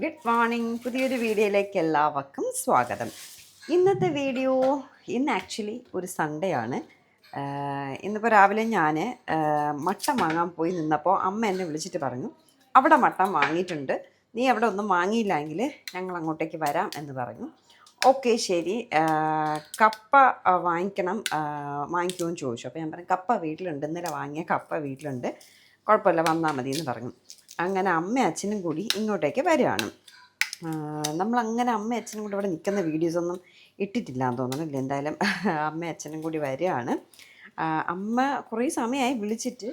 Good morning. പുതിയൊരു വീഡിയോയിലേക്ക് എല്ലാവർക്കും സ്വാഗതം. ഇന്നത്തെ വീഡിയോ ഇന്ന് ആക്ച്വലി ഒരു സൺഡേ ആണ്. ഇന്നിപ്പോൾ രാവിലെ ഞാൻ മട്ടൻ വാങ്ങാൻ പോയി നിന്നപ്പോൾ അമ്മ എന്നെ വിളിച്ചിട്ട് പറഞ്ഞു അവിടെ മട്ടൻ വാങ്ങിയിട്ടുണ്ട്. നീ അവിടെ ഒന്നും വാങ്ങിയില്ലെങ്കിൽ ഞങ്ങൾ അങ്ങോട്ടേക്ക് വരാം എന്ന് പറഞ്ഞു. ഓക്കെ ശരി. കപ്പ വാങ്ങിക്കണം വാങ്ങിക്കുമെന്ന് ചോദിച്ചു. അപ്പോൾ ഞാൻ പറഞ്ഞു കപ്പ വീട്ടിലുണ്ട്. ഇന്നലെ വാങ്ങിയ കപ്പ വീട്ടിലുണ്ട്. കുഴപ്പമില്ല വന്നാൽ മതി എന്ന് പറഞ്ഞു. അങ്ങനെ അമ്മ അച്ഛനും കൂടി ഇങ്ങോട്ടേക്ക് വരികയാണ്. നമ്മളങ്ങനെ അമ്മ അച്ഛനും കൂടി ഇവിടെ നിൽക്കുന്ന വീഡിയോസൊന്നും ഇട്ടിട്ടില്ല എന്ന് തോന്നുന്നില്ല. എന്തായാലും അമ്മ അച്ഛനും കൂടി വരികയാണ്. അമ്മ കുറേ സമയമായി വിളിച്ചിട്ട്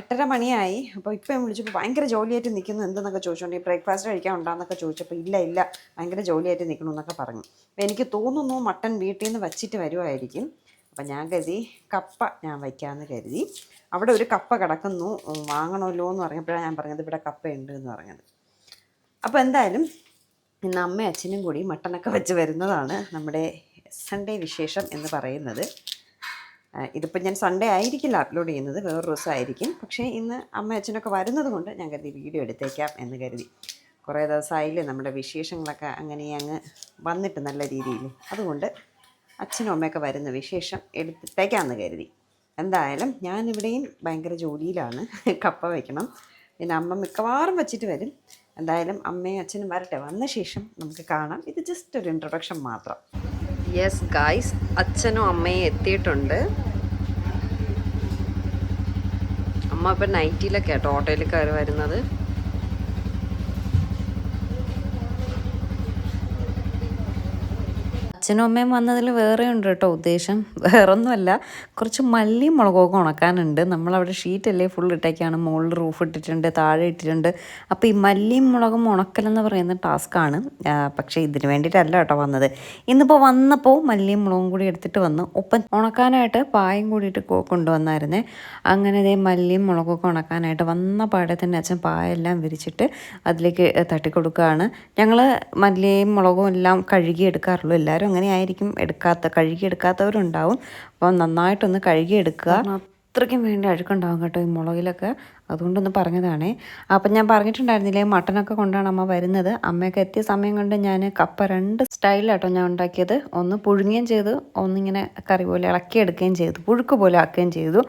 എട്ടര മണിയായി. അപ്പോൾ ഇപ്പം വിളിച്ചപ്പോൾ ഭയങ്കര ജോലിയായിട്ട് നിൽക്കുന്നു. എന്തെന്നൊക്കെ ചോദിച്ചുകൊണ്ട് ഈ ബ്രേക്ക്ഫാസ്റ്റ് കഴിക്കാൻ ഉണ്ടാകുന്നൊക്കെ ചോദിച്ചപ്പോൾ ഇല്ല ഇല്ല ഭയങ്കര ജോലിയായിട്ട് നിൽക്കണമെന്നൊക്കെ പറഞ്ഞു. അപ്പോൾ എനിക്ക് തോന്നുന്നു മട്ടൻ വീട്ടിൽ നിന്ന് വച്ചിട്ട് വരുമായിരിക്കും അപ്പം ഞാൻ കരുതി കപ്പ ഞാൻ വയ്ക്കാമെന്ന് കരുതി. അവിടെ ഒരു കപ്പ കിടക്കുന്നു. വാങ്ങണമല്ലോ എന്ന് പറഞ്ഞപ്പോഴാണ് ഞാൻ പറഞ്ഞത് ഇവിടെ കപ്പയുണ്ട് എന്ന് പറഞ്ഞത്. അപ്പോൾ എന്തായാലും ഇന്ന് അമ്മയും അച്ഛനും കൂടി മട്ടനൊക്കെ വെച്ച് വരുന്നതാണ് നമ്മുടെ സൺഡേ വിശേഷം എന്ന് പറയുന്നത്. ഇതിപ്പോൾ ഞാൻ സൺഡേ ആയിരിക്കില്ല അപ്ലോഡ് ചെയ്യുന്നത്. വേറൊരു ദിവസമായിരിക്കും. പക്ഷേ ഇന്ന് അമ്മ അച്ഛനൊക്കെ വരുന്നത് കൊണ്ട് ഞാൻ കരുതി വീഡിയോ എടുത്തേക്കാം എന്ന് കരുതി. കുറേ ദിവസമായില്ലേ നമ്മുടെ വിശേഷങ്ങളൊക്കെ അങ്ങനെ അങ്ങ് വന്നിട്ട് നല്ല രീതിയിൽ. അതുകൊണ്ട് അച്ഛനും അമ്മയൊക്കെ വരുന്ന വിശേഷം എടുത്തേക്കാന്ന് കരുതി. എന്തായാലും ഞാനിവിടെയും ഭയങ്കര ജോലിയിലാണ്. കപ്പ വയ്ക്കണം പിന്നെ അമ്മ മിക്കവാറും വെച്ചിട്ട് വരും. എന്തായാലും അമ്മയും അച്ഛനും വരട്ടെ. വന്ന ശേഷം നമുക്ക് കാണാം. ഇത് ജസ്റ്റ് ഒരു ഇൻട്രൊഡക്ഷൻ മാത്രം. യെസ് ഗായ്സ് അച്ഛനും അമ്മയും എത്തിയിട്ടുണ്ട്. അമ്മ ഇപ്പം നൈറ്റിയിലൊക്കെ കേട്ടോ ഓട്ടോയിൽ കയറി വരുന്നത്. അച്ഛനും അമ്മയും വന്നതിൽ വേറെ ഉണ്ട് കേട്ടോ ഉദ്ദേശം. വേറൊന്നുമല്ല കുറച്ച് മല്ലിയും മുളകൊക്കെ ഉണക്കാനുണ്ട്. നമ്മളവിടെ ഷീറ്റല്ലേ ഫുൾ ഇട്ടേക്കാണ്. മുകളിൽ റൂഫ് ഇട്ടിട്ടുണ്ട് താഴെ ഇട്ടിട്ടുണ്ട്. അപ്പോൾ ഈ മല്ലിയും മുളകും ഉണക്കലെന്ന് പറയുന്ന ടാസ്ക്കാണ് പക്ഷേ ഇതിന് വേണ്ടിയിട്ടല്ല കേട്ടോ വന്നത്. ഇന്നിപ്പോൾ വന്നപ്പോൾ മല്ലിയും മുളകും കൂടി എടുത്തിട്ട് വന്ന് ഒപ്പം ഉണക്കാനായിട്ട് പായം കൂടിയിട്ട് കൊണ്ടുവന്നായിരുന്നേ. അങ്ങനെ ഇതേ മല്ലിയും മുളകൊക്കെ ഉണക്കാനായിട്ട് വന്ന പാടെ തന്നെ അച്ഛൻ പായെല്ലാം വിരിച്ചിട്ട് അതിലേക്ക് തട്ടിക്കൊടുക്കുകയാണ്. ഞങ്ങൾ മല്ലിയും മുളകും എല്ലാം കഴുകി എടുക്കാറുള്ളൂ എല്ലാവരും. അങ്ങനെ ആയിരിക്കും എടുക്കാത്ത കഴുകി എടുക്കാത്തവരുണ്ടാവും അപ്പോൾ നന്നായിട്ടൊന്ന് കഴുകി എടുക്കുക അത്രയ്ക്കും വേണ്ടി അഴുക്കുണ്ടാവും കേട്ടോ ഈ മുളകിലൊക്കെ. അതുകൊണ്ടൊന്ന് പറഞ്ഞതാണേ. അപ്പം ഞാൻ പറഞ്ഞിട്ടുണ്ടായിരുന്നില്ലേ മട്ടനൊക്കെ കൊണ്ടാണ് അമ്മ വരുന്നത്. അമ്മയൊക്കെ എത്തിയ സമയം കൊണ്ട് ഞാൻ കപ്പ രണ്ട് സ്റ്റൈലാട്ടോ ഞാൻ ഉണ്ടാക്കിയത്. ഒന്ന് പുഴുങ്ങുകയും ചെയ്തു ഒന്നിങ്ങനെ കറി പോലെ ഇളക്കിയെടുക്കുകയും ചെയ്തു പുഴുക്ക് പോലെ ആക്കുകയും ചെയ്തു.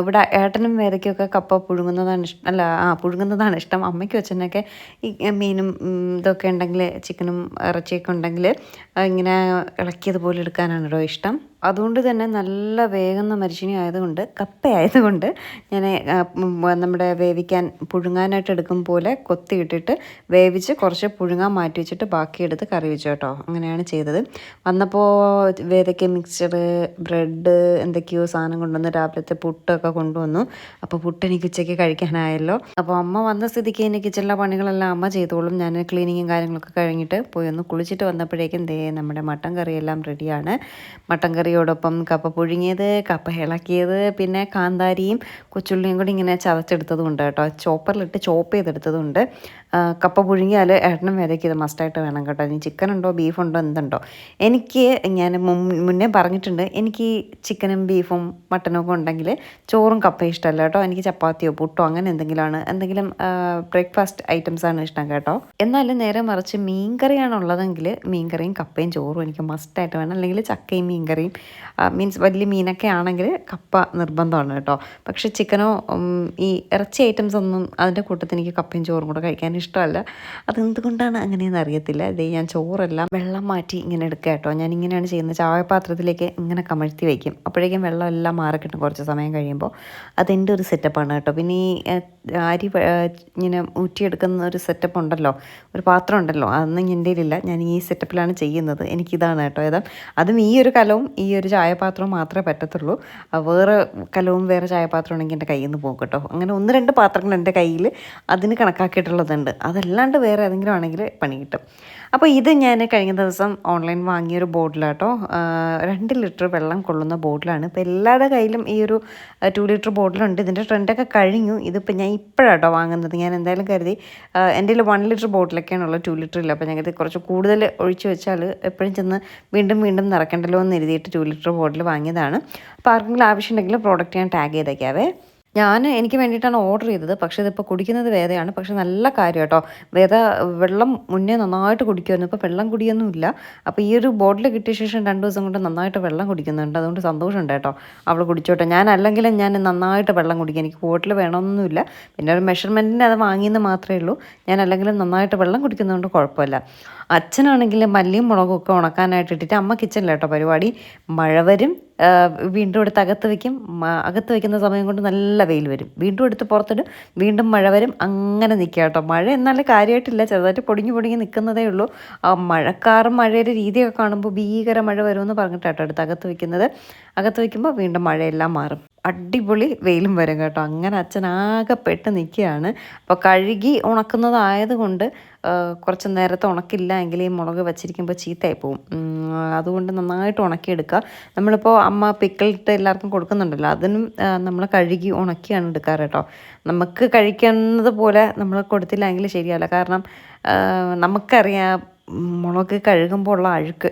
ഇവിടെ ഏട്ടനും വേദയ്ക്കൊക്കെ കപ്പ പുഴുങ്ങുന്നതാണ് ഇഷ്ടം അല്ല ആ പുഴുങ്ങുന്നതാണ് ഇഷ്ടം. അമ്മയ്ക്ക് അച്ഛനൊക്കെ ഈ മീനും ഇതൊക്കെ ഉണ്ടെങ്കിൽ ചിക്കനും ഇറച്ചിയൊക്കെ ഉണ്ടെങ്കിൽ ഇങ്ങനെ ഇളക്കിയതുപോലെ എടുക്കാനാണ് കേട്ടോ ഇഷ്ടം. അതുകൊണ്ട് തന്നെ നല്ല വേഗം മരിച്ചിനി ആയതുകൊണ്ട് കപ്പയായതുകൊണ്ട് ഞാൻ നമ്മുടെ വേവിക്കാൻ പുഴുങ്ങാനായിട്ട് എടുക്കും പോലെ കൊത്തിയിട്ടിട്ട് വേവിച്ച് കുറച്ച് പുഴുങ്ങാൻ മാറ്റി വെച്ചിട്ട് ബാക്കി എടുത്ത് കറി വെച്ചു കേട്ടോ. അങ്ങനെയാണ് ചെയ്തത്. വന്നപ്പോൾ വേദയ്ക്ക് മിക്സ്ചർ ബ്രെഡ് എന്തൊക്കെയോ സാധനം കൊണ്ടുവന്ന് രാവിലത്തെ പുട്ടൊക്കെ കൊണ്ടുവന്നു. അപ്പോൾ പുട്ട് എനിക്ക് ഉച്ചയ്ക്ക് കഴിക്കാനായല്ലോ. അപ്പോൾ അമ്മ വന്ന സ്ഥിതിക്ക് എനിക്ക് കിച്ചണിലെ പണികളെല്ലാം അമ്മ ചെയ്തോളും. ഞാൻ ക്ലീനിങ്ങും കാര്യങ്ങളൊക്കെ കഴിഞ്ഞിട്ട് പോയി ഒന്ന് കുളിച്ചിട്ട് വന്നപ്പോഴേക്കും ദേ നമ്മുടെ മട്ടൻ കറിയെല്ലാം റെഡിയാണ് മട്ടൻ കറിയോടൊപ്പം കപ്പ പുഴുങ്ങിയത് കപ്പ ഇളക്കിയത് പിന്നെ കാന്താരിയും കൊച്ചുള്ളിയും കൂടി ഇങ്ങനെ ചതച്ചെടുത്തതുണ്ട് കേട്ടോ. ചോപ്പറിലിട്ട് ചോപ്പ് ചെയ്തെടുത്തതുണ്ട്. കപ്പ പുഴുങ്ങിയാൽ ഏട്ടനും വേദയ്ക്ക് ഇത് മസ്റ്റായിട്ട് വേണം കേട്ടോ. ഇനി ചിക്കൻ ഉണ്ടോ ബീഫ് ഉണ്ടോ എന്തുണ്ടോ. എനിക്ക് ഞാൻ മുന്നേ പറഞ്ഞിട്ടുണ്ട് എനിക്ക് ചിക്കനും ബീഫും മട്ടനും ഒക്കെ ഉണ്ടെങ്കിൽ ചോറും കപ്പ ഇഷ്ടമല്ല കേട്ടോ. എനിക്ക് ചപ്പാത്തിയോ പുട്ടോ അങ്ങനെ എന്തെങ്കിലുമാണ്. എന്തെങ്കിലും ബ്രേക്ക്ഫാസ്റ്റ് ഐറ്റംസ് ആണ് ഇഷ്ടം കേട്ടോ. എന്നാലും നേരെ മറിച്ച് മീൻകറിയാണ് ഉള്ളതെങ്കിൽ മീൻകറിയും കപ്പയും ചോറും എനിക്ക് മസ്റ്റായിട്ട് വേണം. അല്ലെങ്കിൽ ചക്കയും മീൻകറിയും മീൻസ് വലിയ മീനൊക്കെ ആണെങ്കിൽ കപ്പ നിർബന്ധമാണ് കേട്ടോ. പക്ഷേ ചിക്കനോ ഈ ഇറച്ചി ഐറ്റംസ് ഒന്നും അതിന്റെ കൂട്ടത്തിൽ എനിക്ക് കപ്പയും ചോറും കൂടെ കഴിക്കാൻ ഇഷ്ടമല്ല. അതെന്തുകൊണ്ടാണ് അങ്ങനെയെന്ന് അറിയത്തില്ല. ഇതേ ഞാൻ ചോറെല്ലാം വെള്ളം മാറ്റി ഇങ്ങനെ എടുക്കുക കേട്ടോ. ഞാൻ ഇങ്ങനെയാണ് ചെയ്യുന്നത്. ചായപാത്രത്തിലേക്ക് ഇങ്ങനെ കമഴ്ത്തി വയ്ക്കും. അപ്പോഴേക്കും വെള്ളം എല്ലാം മാറി കിട്ടും കുറച്ച് സമയം കഴിയുമ്പോൾ. അതെന്റെ ഒരു സെറ്റപ്പാണ് കേട്ടോ. പിന്നെ ഈ അരി ഇങ്ങനെ ഊറ്റിയെടുക്കുന്ന ഒരു സെറ്റപ്പ് ഉണ്ടല്ലോ. ഒരു പാത്രം ഉണ്ടല്ലോ. അതൊന്നും എന്റെ ഇല്ല ഞാൻ ഈ സെറ്റപ്പിലാണ് ചെയ്യുന്നത്. എനിക്കിതാണ് കേട്ടോ ഏതാ അതും ഈ ഒരു കലവും ഈ ഒരു ചായപാത്രം മാത്രമേ പറ്റത്തുള്ളൂ. വേറെ കലവും വേറെ ചായപാത്രം ഉണ്ടെങ്കിൽ എന്റെ കയ്യിൽ നിന്ന് പോകും കേട്ടോ. അങ്ങനെ ഒന്ന് രണ്ട് പാത്രങ്ങൾ എന്റെ കയ്യിൽ അതിന് കണക്കാക്കിയിട്ടുള്ളതുണ്ട്. അതല്ലാണ്ട് വേറെ ഏതെങ്കിലും ആണെങ്കിൽ പണി കിട്ടും. അപ്പോൾ ഇത് ഞാൻ കഴിഞ്ഞ ദിവസം ഓൺലൈൻ വാങ്ങിയൊരു ബോട്ടിലാട്ടോ. രണ്ട് ലിറ്റർ വെള്ളം കൊള്ളുന്ന ബോട്ടിലാണ്. ഇപ്പോൾ എല്ലാവരുടെ കയ്യിലും ഈ ഒരു ടു ലിറ്റർ ബോട്ടിലുണ്ട്. ഇതിന്റെ ട്രെൻഡൊക്കെ കഴിഞ്ഞു. ഇതിപ്പോൾ ഞാൻ ഇപ്പോഴാട്ടോ വാങ്ങുന്നത്. ഞാൻ എന്തായാലും കരുതി എന്റെ വൺ ലിറ്റർ ബോട്ടിലൊക്കെയാണുള്ളത് ടു ലിറ്റർ ഇല്ല അപ്പോൾ കരുതി കുറച്ച് കൂടുതൽ ഒഴിച്ച് വെച്ചാൽ എപ്പോഴും ചെന്ന് വീണ്ടും വീണ്ടും നിറക്കണ്ടല്ലോ എന്ന് എഴുതിയിട്ട് ടു ലിറ്റർ ബോട്ടിൽ വാങ്ങിയതാണ്. അപ്പോൾ ആർക്കെങ്കിലും ആവശ്യമുണ്ടെങ്കിൽ പ്രോഡക്റ്റ് ഞാൻ ടാഗ് ചെയ്തേക്കാവേ. ഞാൻ എനിക്ക് വേണ്ടിയിട്ടാണ് ഓർഡർ ചെയ്തത്. പക്ഷേ ഇതിപ്പോൾ കുടിക്കുന്നത് വേദയാണ്. പക്ഷെ നല്ല കാര്യം കേട്ടോ. വേദ വെള്ളം മുന്നേ നന്നായിട്ട് കുടിക്കുമായിരുന്നു ഇപ്പോൾ വെള്ളം കുടിയൊന്നുമില്ല. അപ്പോൾ ഈ ഒരു ബോട്ടിൽ കിട്ടിയ ശേഷം രണ്ട് ദിവസം കൊണ്ട് നന്നായിട്ട് വെള്ളം കുടിക്കുന്നുണ്ട്. അതുകൊണ്ട് സന്തോഷമുണ്ട് കേട്ടോ. അവൾ കുടിച്ചോട്ടെ. ഞാൻ അല്ലെങ്കിലും ഞാൻ നന്നായിട്ട് വെള്ളം കുടിക്കും. എനിക്ക് ബോട്ടിൽ വേണമെന്നൊന്നുമില്ല പിന്നെ ഒരു മെഷർമെന്റിന് അത് വാങ്ങിയെന്ന് മാത്രമേ ഉള്ളൂ. ഞാൻ അല്ലെങ്കിലും നന്നായിട്ട് വെള്ളം കുടിക്കുന്നതുകൊണ്ട് കുഴപ്പമില്ല. അച്ഛനാണെങ്കിൽ മല്ലിയും മുളകും ഒക്കെ ഉണക്കാനായിട്ട് ഇട്ടിട്ട് അമ്മ കിച്ചണിലേട്ടോ പരിപാടി. മഴ വരും ആ, വീണ്ടും എടുത്ത് അകത്ത് വയ്ക്കും അകത്ത് വയ്ക്കുന്ന സമയം കൊണ്ട് നല്ല വെയിൽ വരും. വീണ്ടും എടുത്ത് പുറത്തിടും. വീണ്ടും മഴ വരും. അങ്ങനെ നിൽക്കുക കേട്ടോ. മഴ എന്നാൽ കാര്യമായിട്ടില്ല ചെറുതായിട്ട് പൊടിഞ്ഞു പൊടിഞ്ഞ് നിൽക്കുന്നതേ ഉള്ളൂ. ആ മഴക്കാറും മഴയുടെ രീതിയൊക്കെ കാണുമ്പോൾ ഭീകര മഴ വരുമെന്ന് പറഞ്ഞിട്ടാട്ടോ എടുത്ത് അകത്ത് വയ്ക്കുന്നത് അകത്ത് വയ്ക്കുമ്പോൾ വീണ്ടും മഴയെല്ലാം മാറും. അടിപൊളി വെയിലും വരും കേട്ടോ. അങ്ങനെ അച്ഛൻ ആകെ പെട്ട് നിൽക്കുകയാണ്. അപ്പോൾ കഴുകി ഉണക്കുന്നതായതുകൊണ്ട് കൊണ്ട് കുറച്ച് നേരത്തെ ഉണക്കില്ല എങ്കിൽ ഈ മുളക് വച്ചിരിക്കുമ്പോൾ ചീത്തയായി പോവും. അതുകൊണ്ട് നന്നായിട്ട് ഉണക്കിയെടുക്കുക. നമ്മളിപ്പോൾ അമ്മ പിക്കിളിട്ട് എല്ലാവർക്കും കൊടുക്കുന്നുണ്ടല്ലോ. അതിനും നമ്മൾ കഴുകി ഉണക്കിയാണ് എടുക്കാറ് കേട്ടോ. നമുക്ക് കഴിക്കുന്നത് പോലെ നമ്മൾ കൊടുത്തില്ലെങ്കിൽ ശരിയല്ല കാരണം നമുക്കറിയാം മുളക് കഴുകുമ്പോൾ ഉള്ള അഴുക്ക്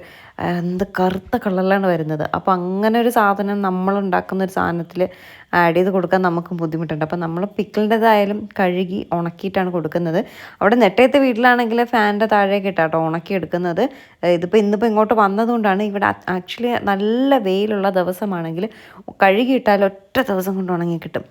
എന്ത് കറുത്ത കളറിലാണ് വരുന്നത്. അപ്പോൾ അങ്ങനെ ഒരു സാധനം നമ്മൾ ഉണ്ടാക്കുന്ന ഒരു സാധനത്തിൽ ആഡ് ചെയ്ത് കൊടുക്കാൻ നമുക്ക് ബുദ്ധിമുട്ടുണ്ട്. അപ്പോൾ നമ്മൾ പിക്കിളിന്റെതായാലും കഴുകി ഉണക്കിയിട്ടാണ് കൊടുക്കുന്നത്. അവിടെ നെട്ടയത്തെ വീട്ടിലാണെങ്കിൽ ഫാനിന്റെ താഴേക്ക് ഉണക്കി എടുക്കുന്നത്. ഇതിപ്പോൾ ഇന്നിപ്പോൾ ഇങ്ങോട്ട് വന്നതുകൊണ്ടാണ് ഇവിടെ ആക്ച്വലി നല്ല വെയിലുള്ള ദിവസമാണെങ്കിൽ കഴുകിയിട്ടാൽ ഒറ്റ ദിവസം കൊണ്ട് ഉണങ്ങി കിട്ടും.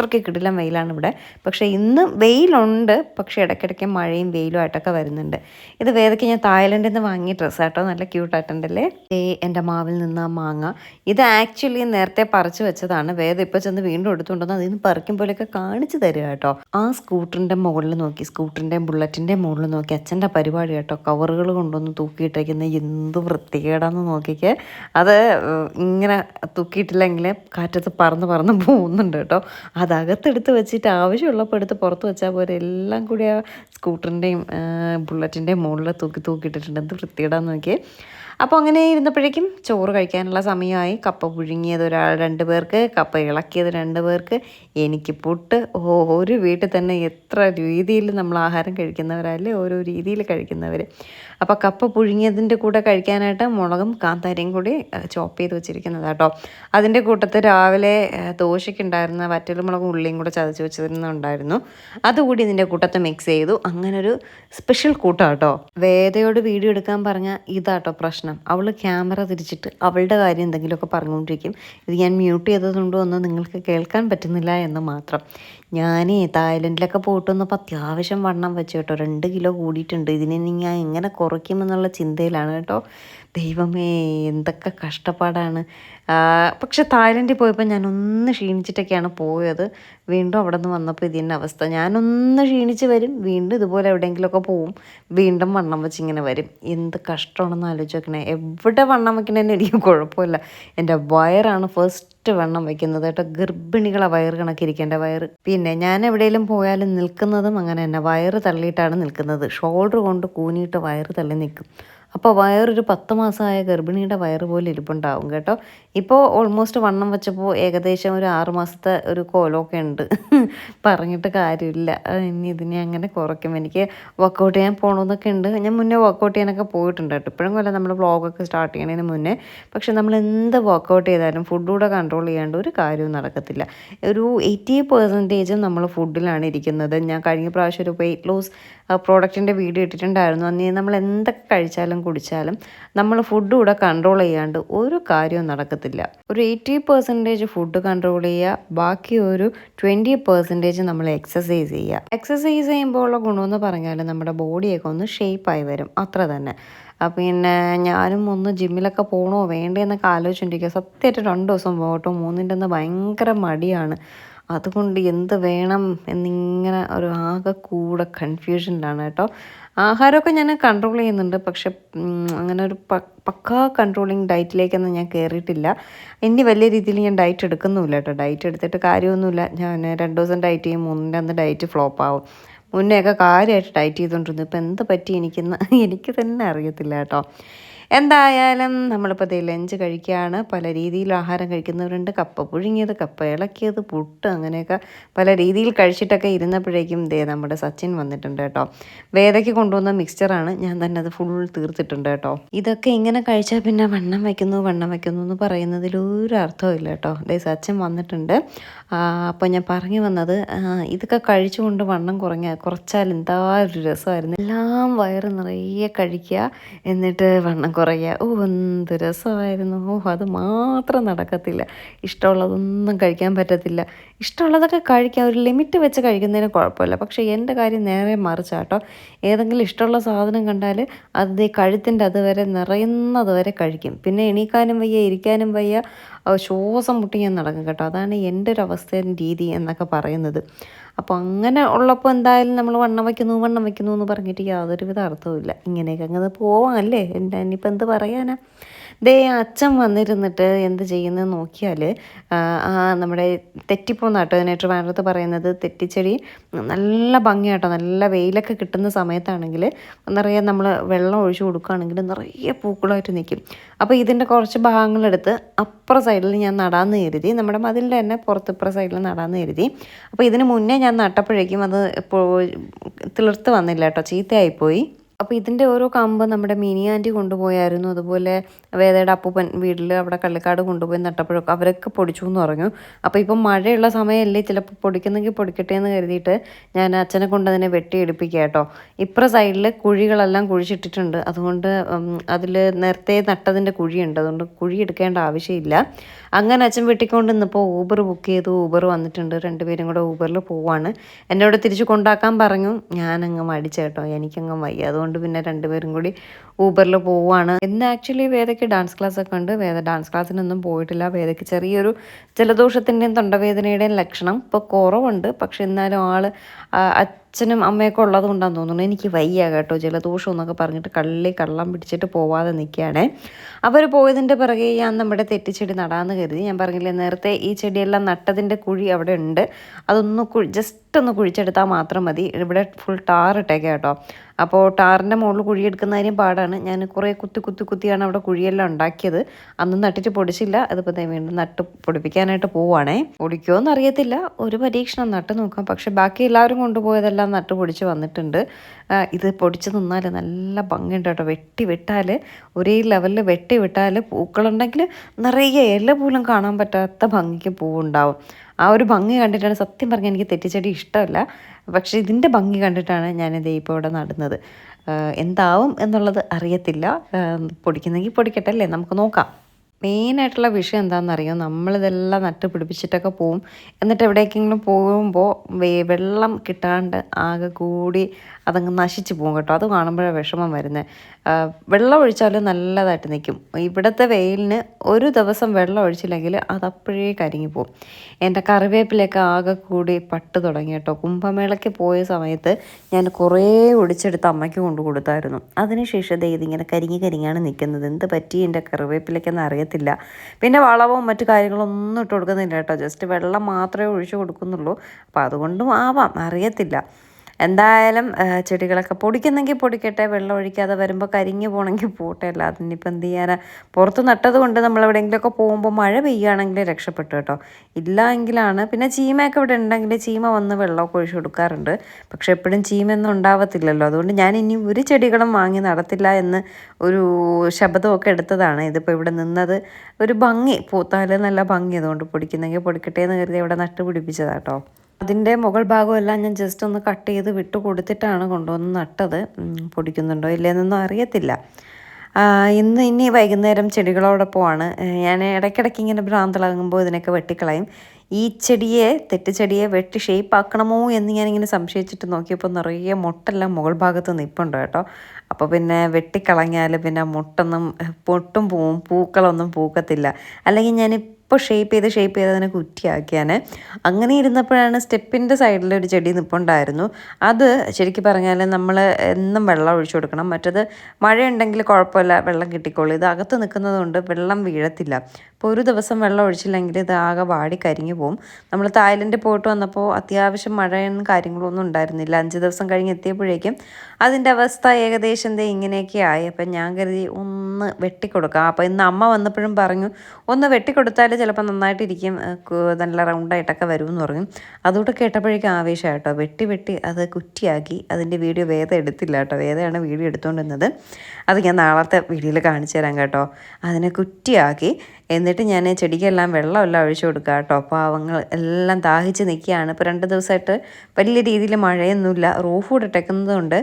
അത്രയ്ക്ക് കിടിലം വെയിലാണ് ഇവിടെ. പക്ഷേ ഇന്ന് വെയിലുണ്ട്. പക്ഷേ ഇടയ്ക്കിടയ്ക്ക് മഴയും വെയിലും ആയിട്ടൊക്കെ വരുന്നുണ്ട്. ഇത് വേദയ്ക്ക് ഞാൻ തായ്ലൻഡിൽ നിന്ന് വാങ്ങിയ ഡ്രസ്സ് കേട്ടോ. നല്ല ക്യൂട്ടായിട്ടുണ്ടല്ലേ? ഏ എന്റെ മാവിൽ നിന്ന് ആ മാങ്ങ. ഇത് ആക്ച്വലി നേരത്തെ പറിച്ചു വെച്ചതാണ്. വേദ ഇപ്പോൾ ചെന്ന് വീണ്ടും എടുത്തുകൊണ്ടുവന്ന് അതിൽ നിന്ന് പറിക്കുമ്പോഴൊക്കെ കാണിച്ചു തരിക കേട്ടോ. ആ സ്കൂട്ടറിന്റെ മുകളിൽ നോക്കി സ്കൂട്ടറിന്റെയും ബുള്ളറ്റിന്റെയും മുകളിൽ നോക്കി അച്ഛന്റെ പരിപാടി കേട്ടോ. കവറുകൾ കൊണ്ടുവന്ന് തൂക്കിയിട്ടേക്കുന്ന എന്ത് വൃത്തികേടാന്ന് നോക്കിക്ക്. അത് ഇങ്ങനെ തൂക്കിയിട്ടില്ലെങ്കിൽ കാറ്റത്ത് പറന്ന് പറന്ന് പോകുന്നുണ്ട് കേട്ടോ. അതകത്തെടുത്ത് വെച്ചിട്ട് ആവശ്യമുള്ളപ്പോൾ എടുത്ത് പുറത്ത് വെച്ചാൽ പോലെ എല്ലാം കൂടി ആ സ്കൂട്ടറിന്റെയും ബുള്ളറ്റിന്റെയും മുകളിൽ തൂക്കി തൂക്കിയിട്ടിട്ടുണ്ട്. എന്ത് വൃത്തിയിടാന്ന് നോക്കിയേ. അപ്പോൾ അങ്ങനെ ഇരുന്നപ്പോഴേക്കും ചോറ് കഴിക്കാനുള്ള സമയമായി. കപ്പ പുഴുങ്ങിയത് ഒരാൾ രണ്ട് പേർക്ക് കപ്പ ഇളക്കിയത് രണ്ട് പേർക്ക്. എനിക്ക് പുട്ട് ഓ ഒരു വീട്ടിൽ തന്നെ എത്ര രീതിയിൽ നമ്മൾ ആഹാരം കഴിക്കുന്നവരല്ലേ ഓരോ രീതിയിൽ കഴിക്കുന്നവർ അപ്പോൾ കപ്പ പുഴുങ്ങിയതിന്റെ കൂടെ കഴിക്കാനായിട്ട് മുളകും കാന്താരിയും കൂടി ചോപ്പ് ചെയ്ത് വെച്ചിരിക്കുന്നത് കേട്ടോ. അതിന്റെ കൂട്ടത്തിൽ രാവിലെ ദോശയ്ക്കുണ്ടായിരുന്ന വറ്റൽമുളകും ഉള്ളിയും കൂടെ ചതച്ച് വെച്ചിരുന്നുണ്ടായിരുന്നു. അതുകൂടി ഇതിന്റെ കൂട്ടത്ത് മിക്സ് ചെയ്തു. അങ്ങനൊരു സ്പെഷ്യൽ കൂട്ടാട്ടോ കേട്ടോ. വേദയോട് വീഡിയോ എടുക്കാൻ പറഞ്ഞാൽ ഇതാട്ടോ പ്രശ്നം. അവൾ ക്യാമറ തിരിച്ചിട്ട് അവളുടെ കാര്യം എന്തെങ്കിലുമൊക്കെ പറഞ്ഞുകൊണ്ടിരിക്കും. ഇത് ഞാൻ മ്യൂട്ട് ചെയ്തതുകൊണ്ടോ ഒന്ന് നിങ്ങൾക്ക് കേൾക്കാൻ പറ്റുന്നില്ല എന്ന് മാത്രം. ഞാനേ തായ്ലൻഡിലൊക്കെ പോയിട്ട് വന്നപ്പോൾ അത്യാവശ്യം വണ്ണം വെച്ച് കേട്ടോ. രണ്ട് കിലോ കൂടിയിട്ടുണ്ട്. ഇതിനെ ഞാൻ എങ്ങനെ കുറയ്ക്കുമെന്നുള്ള ചിന്തയിലാണ് കേട്ടോ. ദൈവമേ എന്തൊക്കെ കഷ്ടപ്പാടാണ്. പക്ഷെ തായ്ലൻഡിൽ പോയപ്പോൾ ഞാനൊന്ന് ക്ഷീണിച്ചിട്ടൊക്കെയാണ് പോയത്. വീണ്ടും അവിടെ നിന്ന് വന്നപ്പോൾ ഇതിന്റെ അവസ്ഥ. ഞാനൊന്ന് ക്ഷീണിച്ച് വരും വീണ്ടും ഇതുപോലെ എവിടെയെങ്കിലുമൊക്കെ പോവും വീണ്ടും വണ്ണം വെച്ച് ഇങ്ങനെ വരും. എന്ത് കഷ്ടമാണെന്ന് ആലോചിച്ച് നോക്കണേ. എവിടെ വണ്ണം വെക്കണേന്ന് എനിക്ക് കുഴപ്പമില്ല. എന്റെ വയറാണ് ഫസ്റ്റ് വണ്ണം വെക്കുന്നത് കേട്ടോ. ഗർഭിണികളെ വയറ് കണക്കിരിക്കേണ്ട വയറ്. പിന്നെ ഞാൻ എവിടെയെങ്കിലും പോയാലും നിൽക്കുന്നതും അങ്ങനെ തന്നെ. വയറ് തള്ളിയിട്ടാണ് നിൽക്കുന്നത്. ഷോൾഡർ കൊണ്ട് കൂനിയിട്ട് വയറ് തള്ളി നിൽക്കും. അപ്പോൾ വയറൊരു പത്ത് മാസമായ ഗർഭിണിയുടെ വയറ് പോലെ ഇരിപ്പുണ്ടാവും കേട്ടോ. ഇപ്പോൾ ഓൾമോസ്റ്റ് വണ്ണം വെച്ചപ്പോൾ ഏകദേശം ഒരു ആറ് മാസത്തെ ഒരു കോലമൊക്കെ ഉണ്ട്. പറഞ്ഞിട്ട് കാര്യമില്ല. ഇനി ഇതിനെ അങ്ങനെ കുറയ്ക്കും. എനിക്ക് വർക്കൗട്ട് ചെയ്യാൻ പോകണമെന്നൊക്കെ ഉണ്ട്. ഞാൻ മുന്നേ വർക്കൗട്ട് ചെയ്യാനൊക്കെ പോയിട്ടുണ്ട് കേട്ടോ. ഇപ്പോഴും കൊല്ലം നമ്മൾ വ്ളോഗൊക്കെ സ്റ്റാർട്ട് ചെയ്യണതിന് മുന്നേ. പക്ഷെ നമ്മൾ എന്ത് വർക്കൗട്ട് ചെയ്താലും ഫുഡൂടെ കൺട്രോൾ ചെയ്യാണ്ട് ഒരു കാര്യവും നടക്കത്തില്ല. ഒരു എയ്റ്റി പെർസെന്റേജും നമ്മൾ ഫുഡിലാണ് ഇരിക്കുന്നത്. ഞാൻ കഴിഞ്ഞ പ്രാവശ്യം ഒരു വെയിറ്റ് ലോസ് പ്രോഡക്റ്റിന്റെ വീഡിയോ ഇട്ടിട്ടുണ്ടായിരുന്നു. അന്ന് നമ്മൾ എന്തൊക്കെ കഴിച്ചാലും കുടിച്ചാലും നമ്മൾ ഫുഡ് കൂടെ കൺട്രോൾ ചെയ്യാണ്ട് ഒരു കാര്യവും നടക്കത്തില്ല. ഒരു എയ്റ്റി പെർസെന്റേജ് ഫുഡ് കൺട്രോൾ ചെയ്യുക ബാക്കി ഒരു ട്വന്റി പെർസെന്റേജ് നമ്മൾ എക്സസൈസ് ചെയ്യുക. എക്സസൈസ് ചെയ്യുമ്പോൾ ഉള്ള ഗുണമെന്ന് പറഞ്ഞാൽ നമ്മുടെ ബോഡിയൊക്കെ ഒന്ന് ഷേപ്പായി വരും. അത്ര തന്നെ. പിന്നെ ഞാനും ഒന്ന് ജിമ്മിലൊക്കെ പോകണോ വേണ്ടേ എന്നൊക്കെ സത്യമായിട്ട് രണ്ട് ദിവസം പോകട്ടോ മൂന്നിന്റെ അന്ന് ഭയങ്കര മടിയാണ്. അതുകൊണ്ട് എന്ത് വേണം എന്നിങ്ങനെ ഒരു ആകെ കൂടെ കൺഫ്യൂഷനിലാണ് കേട്ടോ. ആഹാരമൊക്കെ ഞാൻ കൺട്രോൾ ചെയ്യുന്നുണ്ട്. പക്ഷെ അങ്ങനെ ഒരു പക്കാ കൺട്രോളിങ് ഡയറ്റിലേക്കൊന്നും ഞാൻ കയറിയിട്ടില്ല ഇനി വലിയ രീതിയിൽ ഞാൻ ഡയറ്റ് എടുക്കുന്നുമില്ല കേട്ടോ. ഡയറ്റ് എടുത്തിട്ട് കാര്യമൊന്നുമില്ല. ഞാൻ രണ്ട് ദിവസം ഡയറ്റ് ചെയ്യും മൂന്നിന്റെ അന്ന് ഡയറ്റ് ഫ്ലോപ്പ് ആവും. മുന്നേ ഒക്കെ കാര്യമായിട്ട് ഡയറ്റ് ചെയ്തുകൊണ്ടിരുന്നു. ഇപ്പം എന്ത് പറ്റി എനിക്കെന്ന് എനിക്ക് തന്നെ അറിയത്തില്ല കേട്ടോ. എന്തായാലും നമ്മളിപ്പോൾ ദേ ലഞ്ച് കഴിക്കുകയാണ് പല രീതിയിൽ ആഹാരം കഴിക്കുന്നവരുണ്ട്. കപ്പ പുഴുങ്ങിയത് കപ്പ ഇളക്കിയത് പുട്ട് അങ്ങനെയൊക്കെ പല രീതിയിൽ കഴിച്ചിട്ടൊക്കെ ഇരുന്നപ്പോഴേക്കും ദേ നമ്മുടെ സച്ചിൻ വന്നിട്ടുണ്ട് കേട്ടോ. വേദയ്ക്ക് കൊണ്ടുവന്ന മിക്സ്ചറാണ് ഞാൻ തന്നെ അത് ഫുൾ തീർത്തിട്ടുണ്ട് കേട്ടോ. ഇതൊക്കെ ഇങ്ങനെ കഴിച്ചാൽ പിന്നെ വണ്ണം വയ്ക്കുന്നു വണ്ണം വയ്ക്കുന്നു എന്ന് പറയുന്നതിൽ ഒരു അർത്ഥവും ഇല്ല കേട്ടോ. ദേ സച്ചിൻ വന്നിട്ടുണ്ട്. അപ്പോൾ ഞാൻ പറഞ്ഞു വന്നത് ഇതൊക്കെ കഴിച്ചുകൊണ്ട് വണ്ണം കുറഞ്ഞ കുറച്ചാൽ എന്താ ഒരു രസമായിരുന്നു. എല്ലാം വയറ് നിറയെ കഴിക്കുക എന്നിട്ട് വണ്ണം കുറയുക ഓ എന്ത് രസമായിരുന്നു. ഓ അത് മാത്രം നടക്കത്തില്ല. ഇഷ്ടമുള്ളതൊന്നും കഴിക്കാൻ പറ്റത്തില്ല. ഇഷ്ടമുള്ളതൊക്കെ കഴിക്കാൻ ഒരു ലിമിറ്റ് വെച്ച് കഴിക്കുന്നതിന് കുഴപ്പമില്ല. പക്ഷേ എന്റെ കാര്യം നേരെ മറിച്ചാട്ടോ ഏതെങ്കിലും ഇഷ്ടമുള്ള സാധനം കണ്ടാൽ അത് ഈ കഴുത്തിന്റെ അതുവരെ നിറയുന്നത് വരെ കഴിക്കും. പിന്നെ എണീക്കാനും വയ്യ ഇരിക്കാനും വയ്യ ശ്വാസം മുട്ടി ഞാൻ നടക്കും കേട്ടോ. അതാണ് എന്റെ ഒരു അവസ്ഥയും രീതി എന്നൊക്കെ പറയുന്നത്. അപ്പോൾ അങ്ങനെ ഉള്ളപ്പോൾ എന്തായാലും നമ്മൾ വണ്ണം വയ്ക്കുന്നു വണ്ണം വയ്ക്കുന്നു എന്ന് പറഞ്ഞിട്ട് യാതൊരുവിധ അർത്ഥവുമില്ല ഇങ്ങനെയൊക്കെ അങ്ങനെ പോവാമല്ലേ എന്റെ ഇനിയിപ്പോൾ എന്ത് പറയാനാ? ദേ അച്ഛൻ വന്നിരുന്നിട്ട് എന്ത് ചെയ്യുന്നത് നോക്കിയാൽ ആ നമ്മുടെ തെറ്റിപ്പോന്നാട്ടോ ഇതിനെ ട്രിവാൻഡ്രത്ത് പറയുന്നത് തെറ്റിച്ചെടി നല്ല ഭംഗിയാട്ടോ നല്ല വെയിലൊക്കെ കിട്ടുന്ന സമയത്താണെങ്കിൽ നിറയെ നമ്മൾ വെള്ളം ഒഴിച്ചു കൊടുക്കുകയാണെങ്കിൽ നിറയെ പൂക്കളായിട്ട് നിൽക്കും അപ്പോൾ ഇതിന്റെ കുറച്ച് ഭാഗങ്ങളെടുത്ത് അപ്പുറ സൈഡിൽ ഞാൻ നടാന്ന് കരുതി നമ്മുടെ മതിലിന്റെ തന്നെ പുറത്തിപ്പുറ സൈഡിൽ നടാന്ന് കരുതി. അപ്പോൾ ഇതിന് മുന്നേ ഞാൻ നട്ടപ്പോഴേക്കും അത് തിളിർത്ത് വന്നില്ല കേട്ടോ. ചീത്തയായിപ്പോയി. അപ്പോൾ ഇതിന്റെ ഓരോ കമ്പ് നമ്മുടെ മിനി ആന്റി കൊണ്ടുപോയായിരുന്നു. അതുപോലെ വേദയുടെ അപ്പൂപ്പൻ വീട്ടിൽ അവിടെ കള്ളിക്കാട് കൊണ്ടുപോയി നട്ടപ്പോഴൊക്കെ അവരൊക്കെ പൊടിച്ചു എന്ന് പറഞ്ഞു. അപ്പോൾ ഇപ്പം മഴയുള്ള സമയമല്ലേ? ചിലപ്പോൾ പൊടിക്കുന്നെങ്കിൽ പൊടിക്കട്ടെ എന്ന് കരുതിയിട്ട് ഞാൻ അച്ഛനെ കൊണ്ട് അതിനെ വെട്ടിയെടുപ്പിക്കുക കേട്ടോ. ഇപ്പുറ സൈഡിൽ കുഴികളെല്ലാം കുഴിച്ചിട്ടിട്ടുണ്ട്. അതുകൊണ്ട് അതിൽ നേരത്തെ നട്ടതിന്റെ കുഴിയുണ്ട്. അതുകൊണ്ട് കുഴി എടുക്കേണ്ട ആവശ്യമില്ല. അങ്ങനെ അച്ഛൻ വെട്ടിക്കൊണ്ട് നിന്നപ്പോൾ ഊബർ ബുക്ക് ചെയ്തു. ഊബർ വന്നിട്ടുണ്ട്. രണ്ടുപേരും കൂടെ ഊബറിൽ പോവാണ്. എന്നോട് തിരിച്ച് കൊണ്ടാക്കാൻ പറഞ്ഞു. ഞാനങ്ങ് മടിച്ചേട്ടോ എനിക്കങ്ങ് വയ്യ. അതുകൊണ്ട് പിന്നെ രണ്ടുപേരും കൂടി ഊബറിൽ പോവുകയാണ് ഇന്ന് ആക്ച്വലി വേദയ്ക്ക് ഡാൻസ് ക്ലാസ് ഒക്കെ ഉണ്ട്. വേദ ഡാൻസ് ക്ലാസ്സിനൊന്നും പോയിട്ടില്ല. വേദയ്ക്ക് ചെറിയൊരു ജലദോഷത്തിന്റെയും തൊണ്ടവേദനയുടെയും ലക്ഷണം ഇപ്പോൾ കുറവുണ്ട്. പക്ഷെ എന്നാലും ആൾ അച്ഛനും അമ്മയൊക്കെ ഉള്ളത് കൊണ്ടാന്ന് തോന്നുന്നു. എനിക്ക് വയ്യ കേട്ടോ ജലദോഷം എന്നൊക്കെ പറഞ്ഞിട്ട് കള്ളി കള്ളം പിടിച്ചിട്ട് പോവാതെ നിൽക്കുകയാണേ അവർ പോയതിന്റെ പിറകെ ഞാൻ നമ്മുടെ തെറ്റിച്ചെടി നടാന്ന് കരുതി. ഞാൻ പറഞ്ഞില്ലേ നേരത്തെ ഈ ചെടിയെല്ലാം നട്ടതിന്റെ കുഴി അവിടെ ഉണ്ട്. അതൊന്ന് കുഴി ജസ്റ്റ് ഒന്ന് കുഴിച്ചെടുത്താൽ മാത്രം മതി. ഇവിടെ ഫുൾ ടാർ ഇട്ടേക്കാം കേട്ടോ. അപ്പോൾ ടാറിന്റെ മുകളിൽ കാര്യം പാടാണ്. ഞാൻ കുറേ കുത്തി കുത്തി കുത്തിയാണ് അവിടെ കുഴിയെല്ലാം ഉണ്ടാക്കിയത്. അന്ന് നട്ടിട്ട് പൊടിച്ചില്ല. അതിപ്പോൾ വീണ്ടും നട്ട് പൊടിപ്പിക്കാനായിട്ട് പോവുകയാണേ പൊടിക്കുമോ എന്നറിയത്തില്ല ഒരു പരീക്ഷണം നട്ട് നോക്കാം. പക്ഷേ ബാക്കി എല്ലാവരും കൊണ്ടുപോയതെല്ലാം നട്ട് പൊടിച്ച് വന്നിട്ടുണ്ട്. ഇത് പൊടിച്ച് നിന്നാൽ നല്ല ഭംഗിയുണ്ട് കേട്ടോ. വെട്ടി വിട്ടാൽ ഒരേ ലെവലിൽ വെട്ടി വിട്ടാൽ പൂക്കളുണ്ടെങ്കിൽ നിറയെ ഇല പോലും കാണാൻ പറ്റാത്ത ഭംഗിക്ക് പൂവുണ്ടാവും. ആ ഒരു ഭംഗി കണ്ടിട്ടാണ് സത്യം പറഞ്ഞാൽ എനിക്ക് തെറ്റിച്ചെടി ഇഷ്ടമല്ല. പക്ഷേ ഇതിന്റെ ഭംഗി കണ്ടിട്ടാണ് ഞാനിത് ഇപ്പോൾ ഇവിടെ നടുന്നത്. എന്താവും എന്നുള്ളത് അറിയത്തില്ല. പൊടിക്കുന്നെങ്കിൽ പൊടിക്കട്ടെ അല്ലേ? നമുക്ക് നോക്കാം. മെയിനായിട്ടുള്ള വിഷയം എന്താണെന്നറിയോ? നമ്മളിതെല്ലാം നട്ട് പിടിപ്പിച്ചിട്ടൊക്കെ പോവും. എന്നിട്ട് എവിടേക്കെങ്കിലും പോകുമ്പോൾ വെള്ളം കിട്ടാണ്ട് ആകെ കൂടി അതങ്ങ് നശിച്ച് പോകും കേട്ടോ. അത് കാണുമ്പോഴാണ് വിഷമം വരുന്നത് വെള്ളം ഒഴിച്ചാലും നല്ലതായിട്ട് നിൽക്കും ഇവിടുത്തെ വെയിലിന് ഒരു ദിവസം വെള്ളം ഒഴിച്ചില്ലെങ്കിൽ അതപ്പോഴേ കരിങ്ങി പോകും. എന്റെ കറിവേപ്പിലൊക്കെ ആകെ കൂടി പട്ട് തുടങ്ങി കേട്ടോ. കുംഭമേളയ്ക്ക് പോയ സമയത്ത് ഞാൻ കുറേ ഒടിച്ചെടുത്ത് അമ്മയ്ക്ക് കൊണ്ടു കൊടുത്തായിരുന്നു. അതിനുശേഷം ദേ ഇതിങ്ങനെ കരിങ്ങി കരിഞ്ഞാണ് നിൽക്കുന്നത്. എന്ത് പറ്റി എന്റെ കറിവേപ്പിലയ്ക്കെന്ന് അറിയത്തില്ല പിന്നെ വളവും മറ്റു കാര്യങ്ങളൊന്നും ഇട്ട് കൊടുക്കുന്നില്ല കേട്ടോ. ജസ്റ്റ് വെള്ളം മാത്രമേ ഒഴിച്ചു കൊടുക്കുന്നുള്ളൂ. അപ്പോൾ അതുകൊണ്ടും ആവാം. അറിയത്തില്ല. എന്തായാലും ചെടികളൊക്കെ പൊടിക്കുന്നെങ്കിൽ പൊടിക്കട്ടെ വെള്ളം ഒഴിക്കാതെ വരുമ്പോൾ കരിഞ്ഞു പോകണമെങ്കിൽ പോട്ടെ. അല്ല അതിനിപ്പോൾ എന്ത് ചെയ്യാനാ? പുറത്ത് നട്ടത് കൊണ്ട് നമ്മൾ എവിടെയെങ്കിലുമൊക്കെ പോകുമ്പോൾ മഴ പെയ്യുകയാണെങ്കിൽ രക്ഷപ്പെട്ടു കേട്ടോ. ഇല്ല എങ്കിലാണ്. പിന്നെ ചീമയൊക്കെ ഇവിടെ ഉണ്ടെങ്കിൽ ചീമ വന്ന് വെള്ളമൊക്കെ ഒഴിച്ചു കൊടുക്കാറുണ്ട്. പക്ഷെ എപ്പോഴും ചീമയൊന്നും ഉണ്ടാവത്തില്ലല്ലോ. അതുകൊണ്ട് ഞാൻ ഇനി ഒരു ചെടികളും വാങ്ങി നടത്തില്ല എന്ന് ഒരു ശബ്ദമൊക്കെ എടുത്തതാണ്. ഇതിപ്പോൾ ഇവിടെ നിന്നത് ഒരു ഭംഗി. പൂത്താൽ നല്ല ഭംഗി. അതുകൊണ്ട് പൊടിക്കുന്നെങ്കിൽ പൊടിക്കട്ടെ എന്ന് കരുതി ഇവിടെ നട്ട് പിടിപ്പിച്ചതാട്ടോ അതിന്റെ മുകൾ ഭാഗമെല്ലാം ഞാൻ ജസ്റ്റ് ഒന്ന് കട്ട് ചെയ്ത് വിട്ട് കൊടുത്തിട്ടാണ് കൊണ്ടുവന്ന് നട്ടത്. പൊടിക്കുന്നുണ്ടോ ഇല്ലയെന്നൊന്നും അറിയത്തില്ല. ഇന്ന് ഇനി വൈകുന്നേരം ചെടികളോടൊപ്പമാണ്. ഞാൻ ഇടയ്ക്കിടയ്ക്ക് ഇങ്ങനെ ഭ്രാന്തളാകുമ്പോൾ ഇതിനൊക്കെ വെട്ടിക്കളയും. ഈ ചെടിയെ തെറ്റുചെടിയെ വെട്ടി ഷേപ്പ് ആക്കണമോ എന്ന് ഞാനിങ്ങനെ സംശയിച്ചിട്ട് നോക്കിയപ്പോൾ നിറയെ മുട്ടെല്ലാം മുകൾ ഭാഗത്ത് നിൽപ്പുണ്ട് കേട്ടോ. അപ്പോൾ പിന്നെ വെട്ടിക്കളഞ്ഞാൽ പിന്നെ മുട്ടൊന്നും പൊട്ടും പൂവും പൂക്കളൊന്നും പൂക്കത്തില്ല. അല്ലെങ്കിൽ ഞാൻ അപ്പോൾ ഷേപ്പ് ചെയ്ത് ഷേപ്പ് ചെയ്ത് അതിനെ കുറ്റിയാക്കിയാണ്. അങ്ങനെ ഇരുന്നപ്പോഴാണ് സ്റ്റെപ്പിന്റെ സൈഡിൽ ഒരു ചെടി നിൽപ്പുണ്ടായിരുന്നു അത് ശരിക്കും പറഞ്ഞാൽ നമ്മൾ എന്നും വെള്ളം ഒഴിച്ചു കൊടുക്കണം. മറ്റത് മഴയുണ്ടെങ്കിൽ കുഴപ്പമില്ല വെള്ളം കിട്ടിക്കോളൂ. ഇത് അകത്ത് നിൽക്കുന്നതുകൊണ്ട് വെള്ളം വീഴത്തില്ല. അപ്പോൾ ഒരു ദിവസം വെള്ളം ഒഴിച്ചില്ലെങ്കിൽ ഇത് ആകെ വാടി കരിഞ്ഞു പോകും നമ്മൾ തായ്ലൻഡിൽ പോയിട്ട് വന്നപ്പോൾ അത്യാവശ്യം മഴയും കാര്യങ്ങളൊന്നും ഉണ്ടായിരുന്നില്ല. അഞ്ച് ദിവസം കഴിഞ്ഞ് എത്തിയപ്പോഴേക്കും അതിന്റെ അവസ്ഥ ഏകദേശം എന്തേ ഇങ്ങനെയൊക്കെ ആയി. അപ്പം ഞാൻ കരുതി ഒന്ന് വെട്ടിക്കൊടുക്കാം. അപ്പോൾ ഇന്ന് അമ്മ വന്നപ്പോഴും പറഞ്ഞു ഒന്ന് വെട്ടിക്കൊടുത്താൽ ചിലപ്പോൾ നന്നായിട്ടിരിക്കും നല്ല റൗണ്ടായിട്ടൊക്കെ വരുമെന്ന് പറഞ്ഞു അതുകൂടെ കേട്ടപ്പോഴേക്കും ആവേശമായിട്ടോ വെട്ടി വെട്ടി അത് കുറ്റിയാക്കി അതിന്റെ വീഡിയോ വേദ എടുത്തില്ല കേട്ടോ. വേദയാണ് വീഡിയോ എടുത്തുകൊണ്ടിരുന്നത് അത് ഞാൻ നാളത്തെ വീഡിയോയിൽ കാണിച്ചു തരാം കേട്ടോ. അതിനെ കുറ്റിയാക്കി എന്നിട്ട് ഞാൻ ചെടിക്കെല്ലാം വെള്ളമെല്ലാം ഒഴിച്ചു കൊടുക്കുക കേട്ടോ. പാവങ്ങൾ എല്ലാം ദാഹിച്ച് നിൽക്കുകയാണ്. ഇപ്പോൾ രണ്ട് ദിവസമായിട്ട് വലിയ രീതിയിൽ മഴയൊന്നുമില്ല. റൂഫ് ഇട്ടേക്കുന്നതുകൊണ്ട്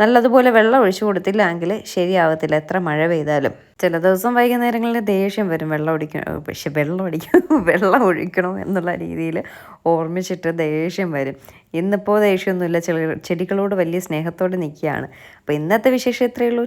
നല്ലതുപോലെ വെള്ളം ഒഴിച്ചു കൊടുത്തില്ല എങ്കിൽ ശരിയാവത്തില്ല. എത്ര മഴ പെയ്താലും. ചില ദിവസം വൈകുന്നേരങ്ങളിൽ ദേഷ്യം വരും. വെള്ളം ഒടിക്കണം പക്ഷെ വെള്ളം ഒടിക്കണം? വെള്ളം ഒഴിക്കണം എന്നുള്ള രീതിയിൽ ഓർമ്മിച്ചിട്ട് ദേഷ്യം വരും. ഇന്നിപ്പോൾ ദേഷ്യമൊന്നുമില്ല. ചെടികളോട് വലിയ സ്നേഹത്തോടെ നിൽക്കുകയാണ്. അപ്പോൾ ഇന്നത്തെ വിശേഷം ഇത്രയേ ഉള്ളൂ.